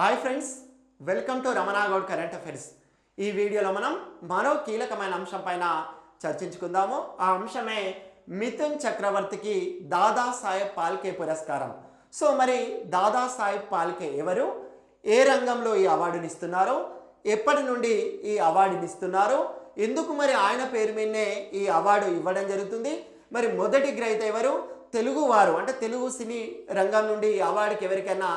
Hi friends welcome to Ramanagoud current affairs ఈ వీడియోలో మనం మరో కీలకమైన అంశం పైన చర్చించుకుందాము. ఆ అంశమే మిథున్ చక్రవర్తికి దాదాసాహెబ్ పాల్కే పురస్కారం. సో మరి దాదాసాహెబ్ పాల్కే ఎవరు? ఏ రంగంలో ఈ అవార్డుని ఇస్తున్నారు? ఎప్పటి నుండి ఈ అవార్డుని ఇస్తున్నారు? ఎందుకు మరి ఆయన పేరు మీదనే ఈ అవార్డు ఇవ్వడం జరుగుతుంది? మరి మొదటి గ్రహీత ఎవరు? తెలుగువారు అంటే తెలుగు సినీ రంగం నుండి ఈ అవార్డుకి ఎవరికైనా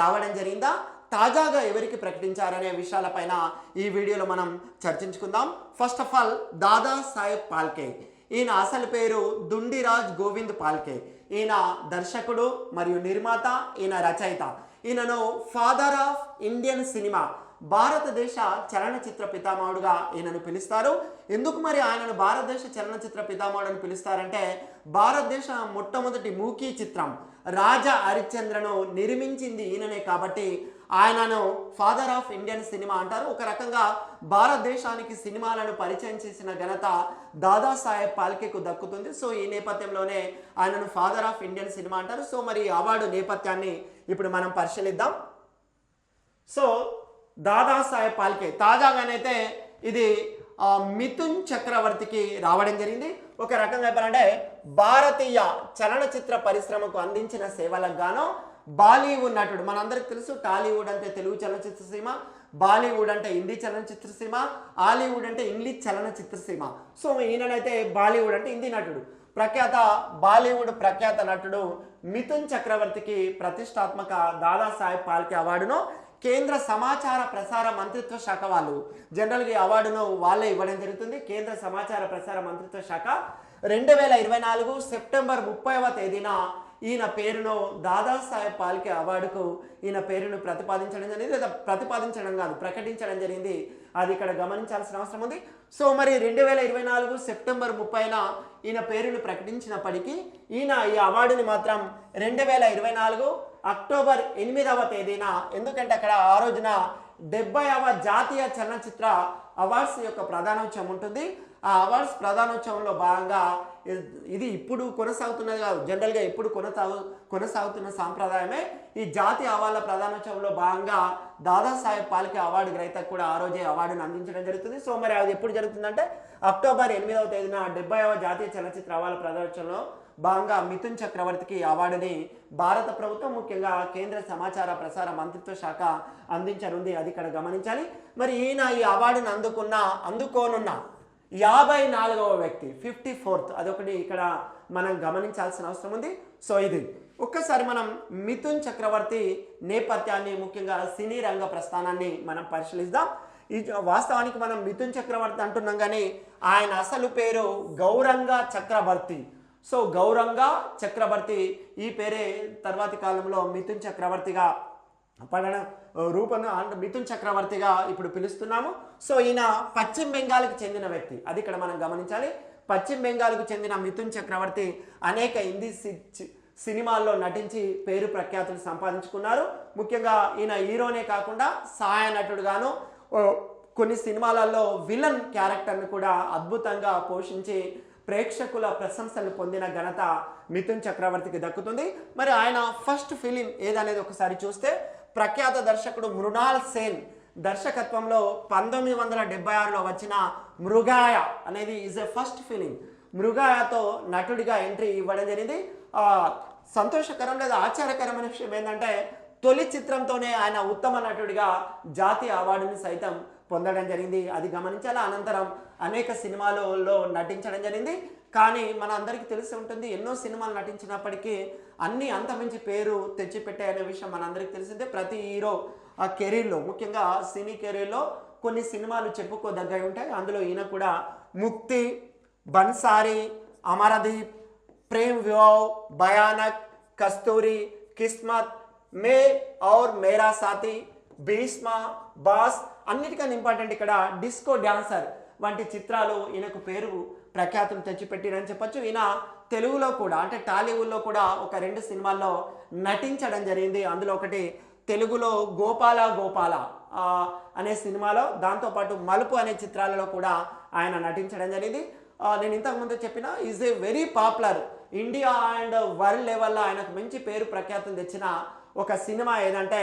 రావడం జరిగిందా? తాజాగా ఎవరికి ప్రకటించారనే విషయాలపైన ఈ వీడియోలో మనం చర్చించుకుందాం. First of all Dada Saheb Phalke. ఈయన అసలు పేరు దుండిరాజ్ గోవింద్ పాల్కే. ఈయన దర్శకుడు మరియు నిర్మాత ఈయన రచయిత. ఈయనను ఫాదర్ ఆఫ్ ఇండియన్ సినిమా భారతదేశ చలనచిత్ర పితామహుడుగా ఈయనను పిలుస్తారు. ఎందుకు మరి ఆయనను భారతదేశ చలనచిత్ర పితామహుడు అని పిలుస్తారంటే భారతదేశ మొట్టమొదటి మూకీ చిత్రం రాజా హరిశ్చంద్రను నిర్మించింది ఈయననే కాబట్టి ఆయనను ఫాదర్ ఆఫ్ ఇండియన్ సినిమా అంటారు. ఒక రకంగా భారతదేశానికి సినిమాలను పరిచయం చేసిన ఘనత దాదాసాహెబ్ పాల్కేకు దక్కుతుంది. సో ఈ నేపథ్యంలోనే ఆయనను ఫాదర్ ఆఫ్ ఇండియన్ సినిమా అంటారు. సో మరి అవార్డు నేపథ్యాన్ని ఇప్పుడు మనం పరిశీలిద్దాం. సో దాదాసాహెబ్ పాల్కే తాజాగానైతే ఇది మిథున్ చక్రవర్తికి రావడం జరిగింది. ఒక రకంగా చెప్పాలంటే భారతీయ చలనచిత్ర పరిశ్రమకు అందించిన సేవలకు గాను బాలీవుడ్ నటుడు. మనందరికి తెలుసు టాలీవుడ్ అంటే తెలుగు చలనచిత్ర సీమ బాలీవుడ్ అంటే హిందీ చలనచిత్ర సీమ హాలీవుడ్ అంటే ఇంగ్లీష్ చలనచిత్ర సీమ సో ఈయననైతే బాలీవుడ్ అంటే హిందీ నటుడు. ప్రఖ్యాత బాలీవుడ్ ప్రఖ్యాత నటుడు మిథున్ చక్రవర్తికి ప్రతిష్టాత్మక దాదాసాహెబ్ పాల్కే అవార్డును కేంద్ర సమాచార ప్రసార మంత్రిత్వ శాఖ వాళ్ళు జనరల్గా ఈ అవార్డును వాళ్ళే ఇవ్వడం జరుగుతుంది. కేంద్ర సమాచార ప్రసార మంత్రిత్వ శాఖ రెండు వేల ఇరవై నాలుగు సెప్టెంబర్ ముప్పైవ తేదీన ఈయన పేరును దాదాసాహెబ్ పాల్కే అవార్డుకు ఈయన పేరును ప్రతిపాదించడం జరిగింది. లేదా ప్రతిపాదించడం కాదు ప్రకటించడం జరిగింది. అది ఇక్కడ గమనించాల్సిన అవసరం ఉంది. సో మరి రెండు వేల ఇరవై నాలుగు సెప్టెంబర్ ముప్పైన ఈయన పేరును ప్రకటించినప్పటికీ ఈయన ఈ అవార్డుని మాత్రం రెండు వేల ఇరవై నాలుగు అక్టోబర్ ఎనిమిదవ తేదీన ఎందుకంటే అక్కడ ఆ రోజున డెబ్బైవ జాతీయ చలనచిత్ర అవార్డ్స్ యొక్క ప్రధానోత్సవం ఉంటుంది. ఆ అవార్డ్స్ ప్రధానోత్సవంలో భాగంగా ఇది ఇప్పుడు కొనసాగుతున్నది కాదు. జనరల్గా ఇప్పుడు కొనసాగు కొనసాగుతున్న సాంప్రదాయమే ఈ జాతీయ అవార్డుల ప్రధానోత్సవంలో భాగంగా దాదాసాహెబ్ పాల్కే అవార్డు గ్రహీతకు కూడా ఆ రోజే అవార్డును అందించడం జరుగుతుంది. సో మరి అది ఎప్పుడు జరుగుతుందంటే అక్టోబర్ ఎనిమిదవ తేదీన డెబ్బైవ జాతీయ చలనచిత్ర అవార్డుల ప్రధానోత్సవంలో భాగంగా మిథున్ చక్రవర్తికి అవార్డుని భారత ప్రభుత్వం ముఖ్యంగా కేంద్ర సమాచార ప్రసార మంత్రిత్వ శాఖ అందించనుంది. అది ఇక్కడ గమనించాలి. మరి ఈయన ఈ అవార్డును అందుకున్న అందుకోనున్న యాభై నాలుగవ వ్యక్తి ఫిఫ్టీ ఫోర్త్. అదొకటి ఇక్కడ మనం గమనించాల్సిన అవసరం ఉంది. సో ఇది. ఒక్కసారి మనం మిథున్ చక్రవర్తి నేపథ్యాన్ని ముఖ్యంగా సినీ రంగ ప్రస్థానాన్ని మనం పరిశీలిద్దాం. ఈ వాస్తవానికి మనం మిథున్ చక్రవర్తి అంటున్నాం కానీ ఆయన అసలు పేరు గౌరంగ చక్రవర్తి. సో గౌరంగ చక్రవర్తి ఈ పేరే తర్వాతి కాలంలో మిథున్ చక్రవర్తిగా పడడం రూపంగా అంటే మిథున్ చక్రవర్తిగా ఇప్పుడు పిలుస్తున్నాము. సో ఈయన పశ్చిమ బెంగాల్కి చెందిన వ్యక్తి. అది ఇక్కడ మనం గమనించాలి. పశ్చిమ బెంగాల్కు చెందిన మిథున్ చక్రవర్తి అనేక హిందీ సి- చి- సినిమాల్లో నటించి పేరు ప్రఖ్యాతులు సంపాదించుకున్నారు. ముఖ్యంగా ఈయన హీరోనే కాకుండా సహాయ నటుడుగాను కొన్ని సినిమాలలో విలన్ క్యారెక్టర్ను కూడా అద్భుతంగా పోషించి ప్రేక్షకుల ప్రశంసలు పొందిన ఘనత మిథున్ చక్రవర్తికి దక్కుతుంది. మరి ఆయన ఫస్ట్ ఫిలిం ఏదనేది ఒకసారి చూస్తే ప్రఖ్యాత దర్శకుడు మృణాల్ సేన్ దర్శకత్వంలో పంతొమ్మిది వందల డెబ్బై ఆరులో వచ్చిన మృగాయ అనేది ఈజ్ ఎ ఫస్ట్ ఫిలిం మృగాయతో నటుడిగా ఎంట్రీ ఇవ్వడం జరిగింది. సంతోషకరం లేదా ఆశ్చర్యకరమైన విషయం ఏంటంటే తొలి చిత్రంతోనే ఆయన ఉత్తమ నటుడిగా జాతీయ అవార్డుని సైతం పొందడం జరిగింది. అది గమనించాలి? అనంతరం అనేక సినిమాలలో నటించడం జరిగింది. కానీ మన అందరికీ తెలిసి ఉంటుంది ఎన్నో సినిమాలు నటించినప్పటికీ అన్ని అంతమించి పేరు తెచ్చిపెట్టాయనే విషయం మనందరికీ తెలిసిందే. ప్రతి హీరో ఆ కెరీర్లో ముఖ్యంగా సినీ కెరీర్లో కొన్ని సినిమాలు చెప్పుకోదగ్గవి ఉంటాయి. అందులో ఈయన కూడా ముక్తి బన్సారి అమరదీప్ ప్రేమ్ వివావ్ భయానక్ కస్తూరి కిస్మత్ మే ఔర్ మేరా సాతి భీష్మ బాస్ అన్నిటికన్నా ఇంపార్టెంట్ ఇక్కడ డిస్కో డ్యాన్సర్ వంటి చిత్రాలు ఈయనకు పేరు ప్రఖ్యాతం తెచ్చిపెట్టిరని చెప్పొచ్చు. ఈయన తెలుగులో కూడా అంటే టాలీవుడ్లో కూడా ఒక రెండు సినిమాల్లో నటించడం జరిగింది. అందులో ఒకటి తెలుగులో గోపాల గోపాల అనే సినిమాలో దాంతోపాటు మలుపు అనే చిత్రాలలో కూడా ఆయన నటించడం జరిగింది. నేను ఇంతకుముందు చెప్పిన is a very popular. India and world లెవెల్లో ఆయనకు మంచి పేరు ప్రఖ్యాతం తెచ్చిన ఒక సినిమా ఏదంటే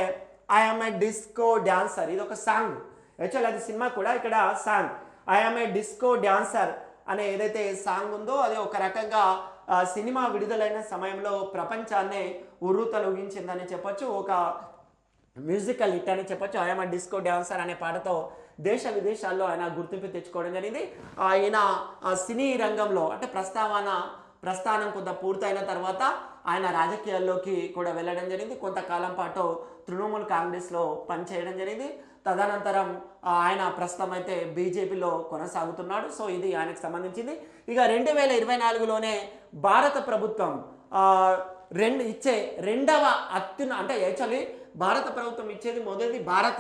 ఐఎమ్ ఏ డిస్కో డ్యాన్సర్ ఇది ఒక సాంగ్. యాక్చువల్ అది సినిమా కూడా ఇక్కడ song. I am a disco dancer అనే ఏదైతే సాంగ్ ఉందో అది ఒక రకంగా సినిమా విడుదలైన సమయంలో ప్రపంచాన్నే ఉర్రూతలూగించిందని చెప్పొచ్చు. ఒక మ్యూజికల్ హిట్ అని చెప్పొచ్చు. ఆయన డిస్కో డ్యాన్సర్ అనే పాటతో దేశ విదేశాల్లో ఆయన గుర్తింపు తెచ్చుకోవడం జరిగింది. ఆయన ఆ సినీ రంగంలో అంటే ప్రస్తావన ప్రస్థానం కొంత పూర్తయిన తర్వాత ఆయన రాజకీయాల్లోకి కూడా వెళ్ళడం జరిగింది. కొంతకాలం పాటు తృణమూల్ కాంగ్రెస్లో పనిచేయడం జరిగింది. తదనంతరం ఆయన ప్రస్తుతం అయితే బీజేపీలో కొనసాగుతున్నాడు. సో ఇది ఆయనకు సంబంధించింది. ఇక రెండు వేల ఇరవై నాలుగులోనే భారత ప్రభుత్వం రెండు ఇచ్చే రెండవ అత్యున్న అంటే యాక్చువల్లీ భారత ప్రభుత్వం ఇచ్చేది మొదటిది భారత్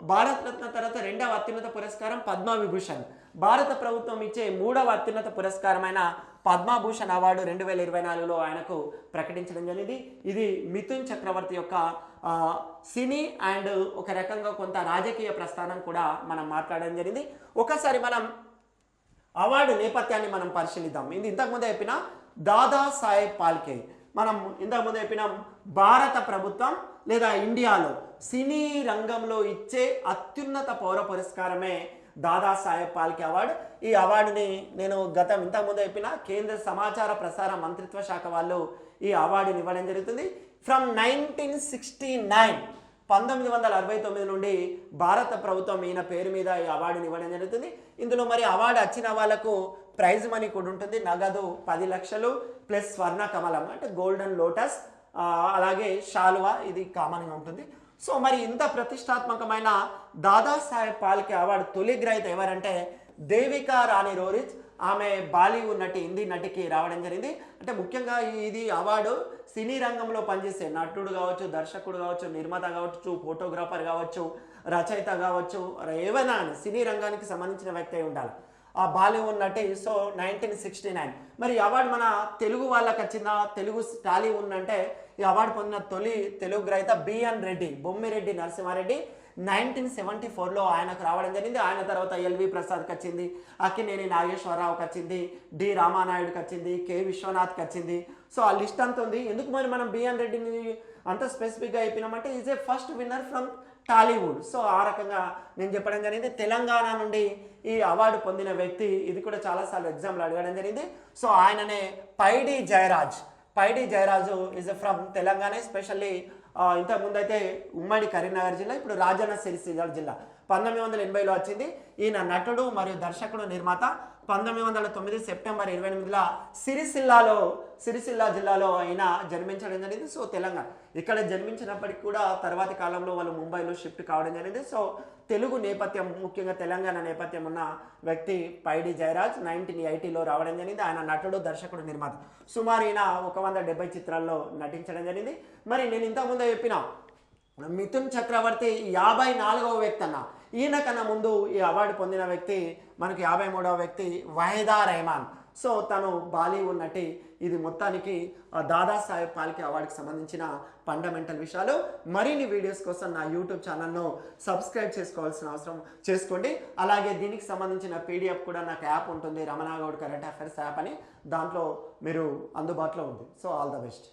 భారతరత్న రత్న తర్వాత రెండవ అత్యున్నత పురస్కారం పద్మవిభూషణ్. భారత ప్రభుత్వం ఇచ్చే మూడవ అత్యున్నత పురస్కారమైన పద్మభూషణ్ అవార్డు రెండు వేల ఇరవై నాలుగులో ఆయనకు ప్రకటించడం జరిగింది. ఇది మిథున్ చక్రవర్తి యొక్క సినీ అండ్ ఒక రకంగా కొంత రాజకీయ ప్రస్థానం కూడా మనం మాట్లాడడం జరిగింది. ఒకసారి మనం అవార్డు నేపథ్యాన్ని మనం పరిశీలిద్దాం. ఇది ఇంతకుముందే చెప్పిన దాదా సాహెబ్ పాల్కే. మనం ఇంతకుముందు చెప్పినాం భారత ప్రభుత్వం లేదా ఇండియాలో సినీ రంగంలో ఇచ్చే అత్యున్నత పౌర పురస్కారమే దాదా సాహెబ్ పాల్కే అవార్డు. ఈ అవార్డుని నేను గతం ఇంతకుముందు చెప్పిన కేంద్ర సమాచార ప్రసార మంత్రిత్వ శాఖ వాళ్ళు ఈ అవార్డుని ఇవ్వడం జరుగుతుంది. ఫ్రమ్ నైన్టీన్ సిక్స్టీ నైన్ పంతొమ్మిది వందల అరవై తొమ్మిది నుండి భారత ప్రభుత్వం ఈయన పేరు మీద ఈ అవార్డుని ఇవ్వడం జరుగుతుంది. ఇందులో మరి అవార్డు వచ్చిన వాళ్ళకు ప్రైజ్ మనీ కూడా ఉంటుంది. నగదు పది లక్షలు ప్లస్ స్వర్ణ కమలం అంటే గోల్డెన్ లోటస్ అలాగే షాల్వా ఇది కామన్గా ఉంటుంది. సో మరి ఇంత ప్రతిష్టాత్మకమైన దాదాసాహెబ్ పాల్కే అవార్డు తొలి గ్రహీత ఎవరంటే దేవికా రాణి రోరిచ్ ఆమె బాలీవుడ్ నటి హిందీ నటికి రావడం జరిగింది. అంటే ముఖ్యంగా ఇది అవార్డు సినీ రంగంలో పనిచేసే నటుడు కావచ్చు దర్శకుడు కావచ్చు నిర్మాత కావచ్చు ఫోటోగ్రాఫర్ కావచ్చు రచయిత కావచ్చు ఏవైనా అని సినీ రంగానికి సంబంధించిన వ్యక్తి అయి ఉండాలి. ఆ బాలీవుడ్ నటి సో నైన్టీన్ సిక్స్టీ నైన్. మరి అవార్డు మన తెలుగు వాళ్ళకి వచ్చిందా? తెలుగు టాలీవుడ్ అంటే ఈ అవార్డు పొందిన తొలి తెలుగు గ్రహీత B N Reddy Bommireddy Narasimhareddy nineteen seventy ఫోర్లో ఆయనకు రావడం జరిగింది. ఆయన తర్వాత ఎల్వి ప్రసాద్కి వచ్చింది అక్కినేని నాగేశ్వరరావుకి వచ్చింది డి. రామానాయుడుకి వచ్చింది కె. విశ్వనాథ్కి వచ్చింది. సో ఆ లిస్ట్ అంత ఉంది. ఎందుకు మరి మనం బిఎన్ రెడ్డిని అంత స్పెసిఫిక్గా అయిపోయినామంటే is a first winner from Tollywood. So ఆ రకంగా నేను చెప్పడం జరిగింది. తెలంగాణ నుండి ఈ అవార్డు పొందిన వ్యక్తి ఇది కూడా చాలాసార్లు ఎగ్జామ్లు అడగడం జరిగింది. సో ఆయననే Paidi Jairaj. Paidi Jayaraju is from Telangana especially ఇంతకుముందు అయితే ఉమ్మడి కరీంనగర్ జిల్లా ఇప్పుడు రాజన్న సిరిసిల్ల జిల్లా. పంతొమ్మిది వందల ఎనభైలో వచ్చింది. ఈయన నటుడు మరియు దర్శకుడు నిర్మాత. పంతొమ్మిది వందల తొమ్మిది సెప్టెంబర్ ఇరవై ఎనిమిదిలో సిరిసిల్లాలో సిరిసిల్ల జిల్లాలో ఆయన జన్మించడం జరిగింది. సో తెలంగాణ. ఇక్కడ జన్మించినప్పటికీ కూడా తర్వాతి కాలంలో వాళ్ళు ముంబైలో షిఫ్ట్ కావడం జరిగింది. సో తెలుగు నేపథ్యం ముఖ్యంగా తెలంగాణ నేపథ్యం ఉన్న వ్యక్తి పైడి జయరాజ్ నైన్టీన్ ఎయిటీలో రావడం జరిగింది. ఆయన నటుడు దర్శకుడు నిర్మాత. సుమారు ఈయన ఒక వంద డెబ్బై చిత్రాల్లో నటించడం జరిగింది. మరి నేను ఇంతకుముందే చెప్పిన మిథున్ చక్రవర్తి యాభై నాలుగవ వ్యక్తి అన్న. ఈయన కన్నా ముందు ఈ అవార్డు పొందిన వ్యక్తి మనకి యాభై మూడవ వ్యక్తి వహీదా రెహమాన్. సో తను బాలీవుడ్ నటి. ఇది మొత్తానికి దాదాసాహెబ్ పాల్కే అవార్డుకి సంబంధించిన ఫండమెంటల్ విషయాలు. మరిన్ని వీడియోస్ కోసం నా యూట్యూబ్ ఛానల్ను సబ్స్క్రైబ్ చేసుకోవాల్సిన అవసరం చేసుకోండి. అలాగే దీనికి సంబంధించిన పీడిఎఫ్ కూడా నాకు యాప్ ఉంటుంది రమణాగౌడ్ కరెంట్ అఫైర్స్ యాప్ అని. దాంట్లో మీరు అందుబాటులో ఉంది సో ఆల్ ద బెస్ట్.